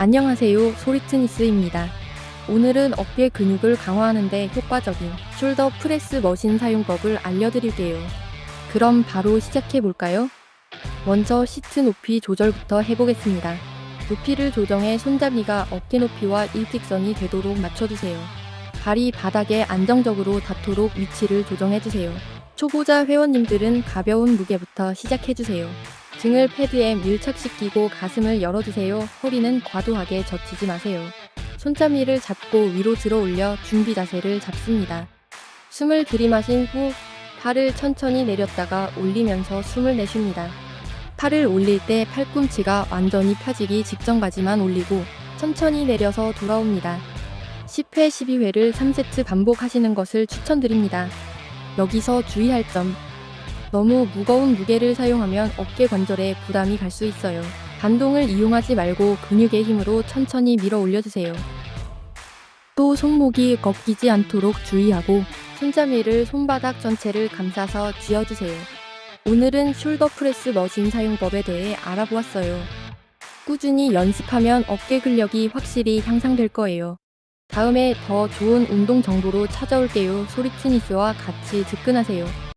안녕하세요. 소리트니스입니다. 오늘은 어깨 근육을 강화하는데 효과적인 숄더 프레스 머신 사용법을 알려드릴게요. 그럼 바로 시작해 볼까요? 먼저 시트 높이 조절부터 해보겠습니다. 높이를 조정해 손잡이가 어깨 높이와 일직선이 되도록 맞춰주세요. 발이 바닥에 안정적으로 닿도록 위치를 조정해주세요. 초보자 회원님들은 가벼운 무게부터 시작해주세요. 등을 패드에 밀착시키고 가슴을 열어주세요. 허리는 과도하게 젖히지 마세요. 손잡이를 잡고 위로 들어 올려 준비 자세를 잡습니다. 숨을 들이마신 후 팔을 천천히 내렸다가 올리면서 숨을 내쉽니다. 팔을 올릴 때 팔꿈치가 완전히 펴지기 직전까지만 올리고 천천히 내려서 돌아옵니다. 10회, 12회를 3세트 반복하시는 것을 추천드립니다. 여기서 주의할 점. 너무 무거운 무게를 사용하면 어깨 관절에 부담이 갈 수 있어요. 반동을 이용하지 말고 근육의 힘으로 천천히 밀어 올려주세요. 또 손목이 꺾이지 않도록 주의하고 손잡이를 손바닥 전체를 감싸서 쥐어주세요. 오늘은 숄더 프레스 머신 사용법에 대해 알아보았어요. 꾸준히 연습하면 어깨 근력이 확실히 향상될 거예요. 다음에 더 좋은 운동 정보로 찾아올게요. 소리트니스와 같이 접근하세요.